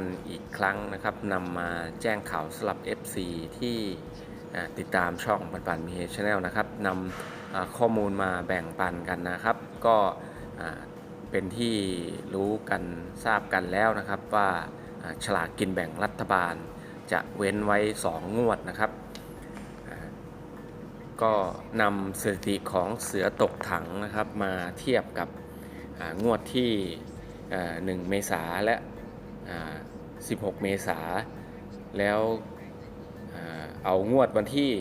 กันอีกครั้งนะครับนำมาแจ้งข่าวสลับ FC ที่อ่ติดตามช่องปันปันมีเฮชแนลนะครับนำข้อมูลมาแบ่งปันกันนะครับ ก็เป็นที่รู้กันทราบกันแล้วนะครับว่าฉลากกินแบ่งรัฐบาลจะเว้นไว้ 2 งวดนะครับ ก็นำสถิติของเสือตกถังนะครับมาเทียบกับงวดที่อ่า1เมษาและ 16 เมษาแล้วอเอางวดวันที่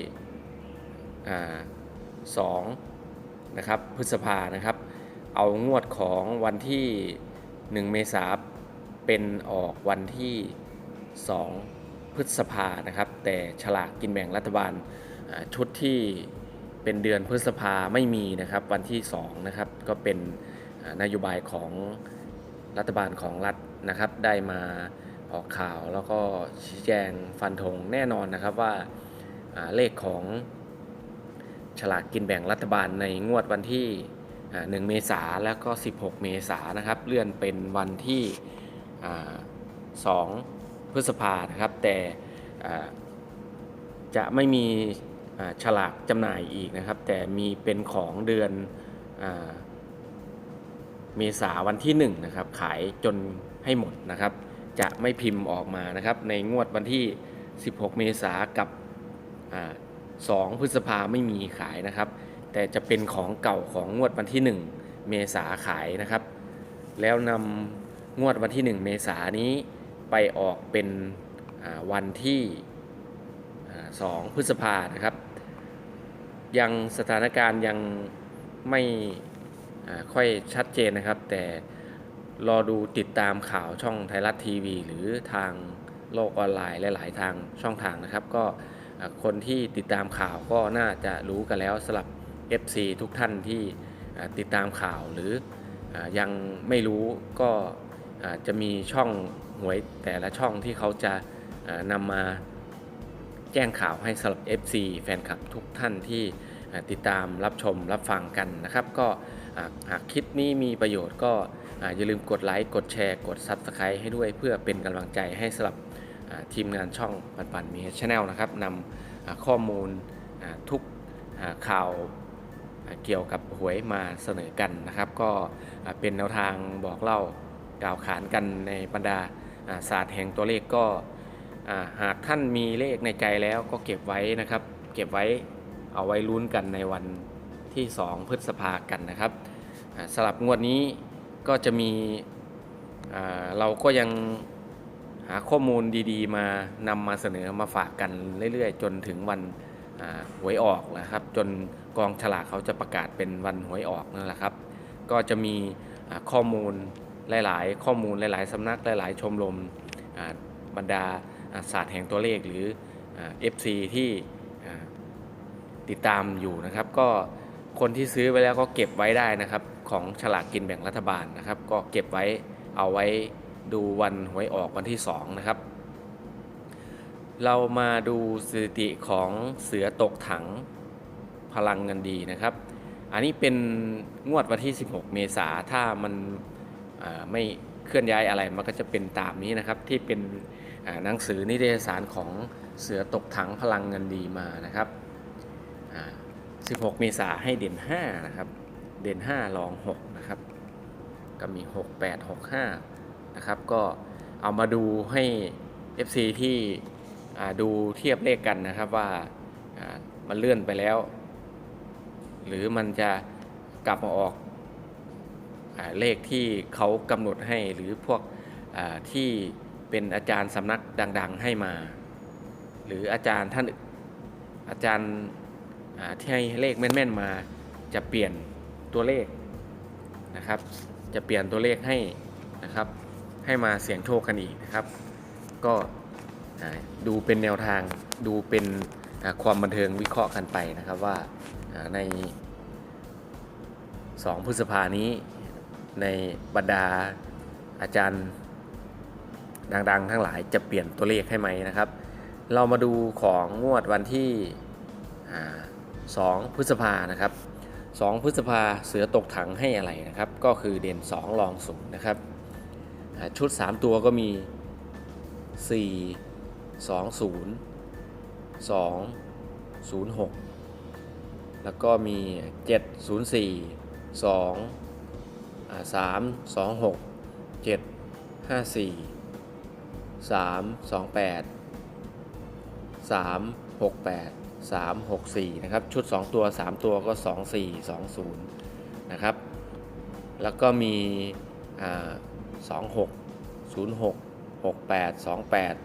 อ่า2นะครับพฤษภานะครับ เอางวดของวันที่ 1 เมษาเป็นออกวันที่ 2 พฤษภานะครับ แต่ฉลากกินแบ่งรัฐบาลชุดที่เป็นเดือนพฤษภาไม่มีนะครับวันที่ 2 นะครับ ก็เป็นนโยบายของรัฐบาลของรัฐนะครับได้มา ออกข่าวแล้วก็ชี้แจงฟันธงแน่นอนนะครับว่าาเลขของฉลากกินแบ่งรัฐบาลในงวดวันที่ 1 เมษาแล้วก็ 16 เมษานะครับ เลื่อนเป็นวันที่ 2 พฤษภานะครับ แต่จะไม่มีฉลากจำหน่ายอีกนะครับ แต่มีเป็นของเดือนเมษาวันที่ 1 นะครับ ขายจนให้หมดนะครับ จะไม่พิมพ์ออกมานะครับ ในงวดวันที่ 16 เมษากับ2พฤษภาไม่มีขายนะครับ แต่จะเป็นของเก่าของงวดวันที่ 1 เมษาขายนะครับ แล้วนำงวดวันที่ 1 เมษานี้ไปออกเป็นวันที่2พฤษภานะครับ ยังสถานการณ์ยังไม่ค่อยชัดเจนนะครับ แต่ รอดูติดตามข่าวช่องไทยรัฐทีวี หรือทางโลกออนไลน์หลาย ๆ ทางช่องทางนะครับ ก็คนที่ติดตามข่าวก็น่าจะรู้กันแล้วสำหรับ FC ทุกท่านที่ติดตามข่าวหรืออยังไม่รู้ก็จะมีช่องหวยแต่ละช่องที่เขาจะนำมาแจ้งข่าวให้สำหรับ FC แฟนคลับทุกท่านที่ติดตามรับชมรับฟังกันนะครับ ก็หากคลิปนี้มีประโยชน์ก็ อย่าลืมกดไลค์กดแชร์ กด Subscribe ให้ด้วยเพื่อเป็นกำลังใจให้สำหรับทีมงานช่องปันปันมีชแนลนะครับนำข้อมูลทุกข่าวเกี่ยวกับหวยมาเสนอกันนะครับ ก็เป็นแนวทางบอกเล่ากล่าวขานกันในบรรดาศาสตร์แห่งตัวเลขก็หากท่านมีเลขในใจแล้วก็เก็บไว้นะครับ เก็บไว้เอาไว้ลุ้นกันในวันที่ 2 พฤษภากันนะครับอ่าสลับงวดนี้ ก็จะมีเราก็ยังหาข้อมูลดีๆ มานำมาเสนอมาฝากกันเรื่อยๆ จนถึงวันหวยออกนะครับ จนกองฉลากเขาจะประกาศเป็นวันหวยออกนั่นแหละครับ ก็จะมีข้อมูลหลาย ๆ ข้อมูลหลาย ๆสำนักหลาย ๆ ชมรมบรรดาศาสตร์แห่งตัวเลขหรืออ่า FC ที่ติดตามอยู่นะครับ ก็ คนที่ซื้อไว้แล้วก็เก็บไว้ได้นะครับ ของฉลากกินแบ่งรัฐบาลนะครับ ก็เก็บไว้เอาไว้ดูวันหวยออกวันที่ 2 นะครับ เรามาดูสถิติของเสือตกถังพลังเงินดีนะครับ อันนี้เป็นงวดวันที่ 16 เมษาถ้ามันไม่เคลื่อนย้ายอะไรมันก็จะเป็นตามนี้นะครับที่เป็นหนังสือนิตยสารของเสือตกถังพลังเงินดีมานะครับ 16 เมษาให้เด่น 5 นะครับ เด่น 5 รอง 6 นะครับ ก็มี 6 8 6 5 นะครับ ก็เอามาดูให้ FC ที่อ่ดูเทียบเลขกันนะครับว่ามันเลื่อนไปแล้ว หรือมันจะกลับมาออกอเลขที่เขากำหนดให้หรือพวกที่เป็นอาจารย์สำนักดัง ๆ ให้มา หรืออาจารย์ท่านอาจารย์ ที่ให้เลขแม่นๆมา จะเปลี่ยนตัวเลขนะครับ จะเปลี่ยนตัวเลขให้นะครับ ให้มาเสี่ยงโชคกันอีกนะครับ ก็ดูเป็นแนวทางดูเป็นความบันเทิงวิเคราะห์กันไปนะครับว่าใน 2 พฤษภานี้ในบรรดาอาจารย์ดังๆ ทั้งหลายจะเปลี่ยนตัวเลขให้ไหมนะครับ เรามาดูของงวดวันที่อ่า 2 พฤษภานะครับ 2 พฤษภาเสือตกถังให้อะไรนะครับ ก็คือเด่น 2 รองศูนย์นะครับ ชุด 3 ตัวก็มี 4 2 0 2 0 6 แล้วก็มี 7 0 4 2 3 2 6 7 5 4 3 2 8 3 6 8 3 6 4 นะครับ ชุด 2 ตัว 3 ตัวก็ 2 4 2 0 นะครับ แล้วก็มีอ่า26 06 68 28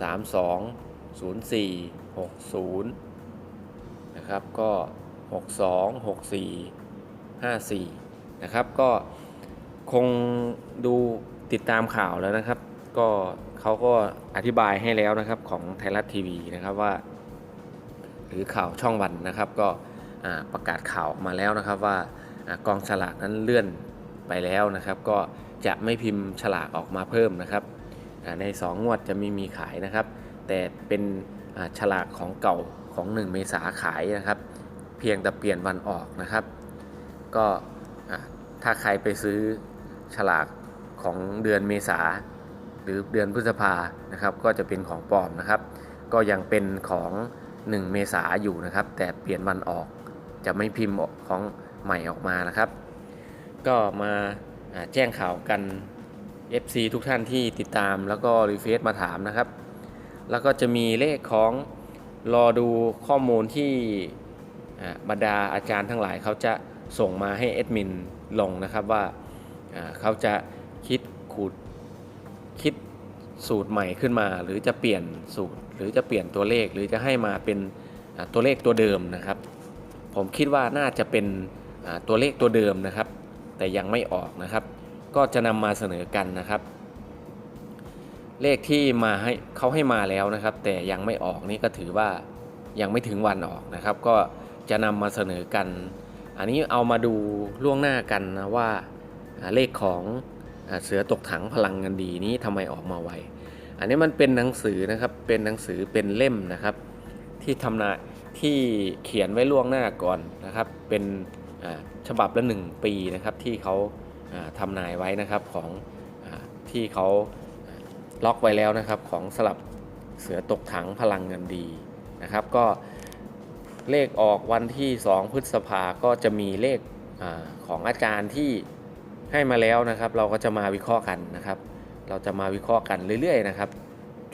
32 04 60 นะครับ ก็ 62 64 54 นะครับ ก็คงดูติดตามข่าวแล้วนะครับ ก็เขาก็อธิบายให้แล้วนะครับของไทยรัฐทีวีนะครับว่า รือข่าวช่องวันนะครับ ก็ประกาศข่าวมาแล้วนะครับว่ากองฉลากนั้นเลื่อนไปแล้วนะครับ ก็จะไม่พิมพ์ฉลากออกมาเพิ่มนะครับใน2งวดจะไม่มีขายนะครับ แต่เป็นฉลากของเก่าของ 1 เมษาขายนะครับ เพียงแต่เปลี่ยนวันออกนะครับ ก็ถ้าใครไปซื้อฉลากของเดือนเมษาหรือเดือนพฤษภานะครับ ก็จะเป็นของปลอมนะครับ ก็ยังเป็นของ 1 เมษาอยู่นะครับ แต่เปลี่ยนวันออกจะไม่พิมพ์ของใหม่ออกมานะครับ ก็มาแจ้งข่าวกัน FC ทุกท่านที่ติดตามแล้วก็รีเฟซมาถามนะครับ แล้วก็จะมีเลขของรอดูข้อมูลที่บรรดาอาจารย์ทั้งหลายเขาจะส่งมาให้แอดมินลงนะครับว่าเขาจะคิดขูดคิด สูตรใหม่ขึ้นมา หรือจะเปลี่ยนสูตร หรือจะเปลี่ยนตัวเลขหรือจะให้มาเป็นตัวเลขตัวเดิมนะครับ ผมคิดว่าน่าจะเป็นตัวเลขตัวเดิมนะครับ แต่ยังไม่ออกนะครับ ก็จะนำมาเสนอกันนะครับ เลขที่มาให้เขาให้มาแล้วนะครับ แต่ยังไม่ออกนี่ก็ถือว่ายังไม่ถึงวันออกนะครับ ก็จะนำมาเสนอกัน อันนี้เอามาดูล่วงหน้ากันนะว่าเลขของ เสือตกถังพลังเงินดีนี้ทำไมออกมาไว อันนี้มันเป็นหนังสือนะครับ เป็นหนังสือเป็นเล่มนะครับ ที่ทำนายที่เขียนไว้ล่วงหน้าก่อนนะครับ เป็นฉบับละหนึ่งปีนะครับที่เขาอ่าทำนายไว้นะครับของอที่เขาล็อกไว้แล้วนะครับของสลับเสือตกถังพลังเงินดีนะครับ ก็เลขออกวันที่ 2 พฤษภาก็จะมีเลขอของอาจารย์ที่ ให้มาแล้วนะครับ เราก็จะมาวิเคราะห์กันนะครับ เราจะมาวิเคราะห์กันเรื่อยๆนะครับ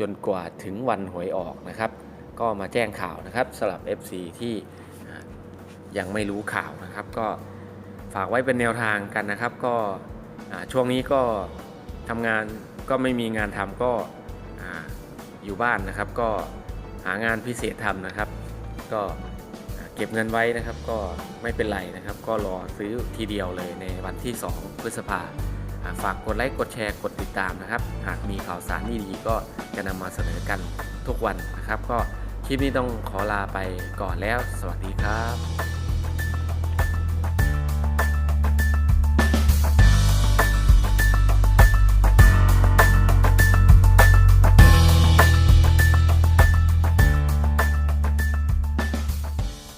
จนกว่าถึงวันหวยออกนะครับ ก็มาแจ้งข่าวนะครับสำหรับ FC ที่อ่ยังไม่รู้ข่าวนะครับ ก็ฝากไว้เป็นแนวทางกันนะครับ ก็ช่วงนี้ก็ทำงานก็ไม่มีงานทำก็อยู่บ้านนะครับ ก็หางานพิเศษทำนะครับ ก็ ก็บเงินไว้นะครับก็ไม่เป็นไรนะครับ ก็รอซื้อทีเดียวเลยในวันที่ 2 พฤษภาฝากกดไลค์กดแชร์กดติดตามนะครับ หากมีข่าวสารดีๆก็จะนำมาเสนอกันทุกวันนะครับ ก็คลิปนี้ต้องขอลาไปก่อนแล้ว สวัสดีครับ